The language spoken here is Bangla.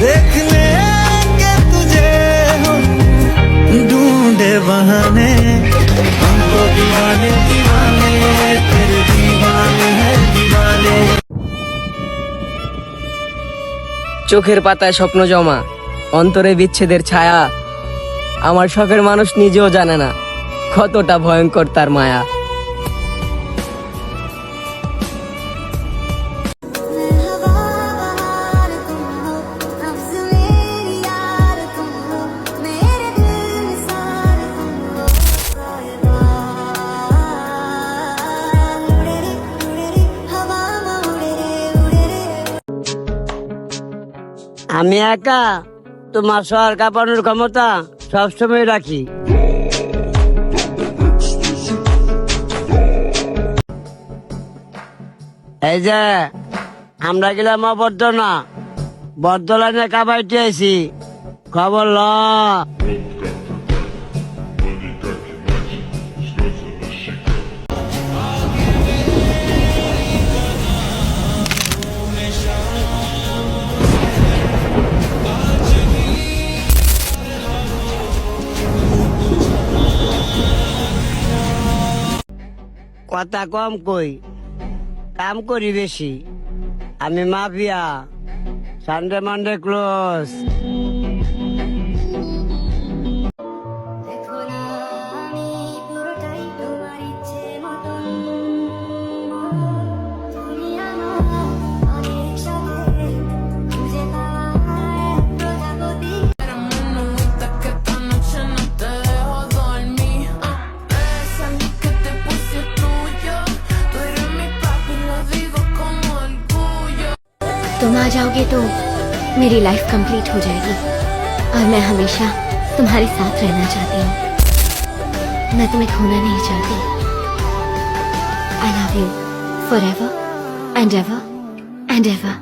देख लेंगे तुझे हम ढूंढे बहाने हमको दीवाने दीवाने तेरे दीवाने हैं दीवाने চোখের পাতায় স্বপ্ন জমা অন্তরে বিচ্ছেদের ছায়া আমার শখের মানুষ নিজেও জানে না কতটা ভয়ঙ্কর তার মায়া আমি একা, তোমার শহর কাঁপানোর ক্ষমতা সবসময় রাখি। এই যে, আমরা গেলাম অবর্ধনা বর্ধলানে কাবাইটি আছি খবর ল। কথা কম কই কাম করি বেশি। আমি মাফিয়া সানডে মানডে ক্লোজ तुम आ जाओगे तो मेरी लाइफ कंप्लीट हो जाएगी। और मैं हमेशा तुम्हारे साथ रहना चाहती हूँ। मैं तुम्हें खोना नहीं चाहती। I love you forever and ever and ever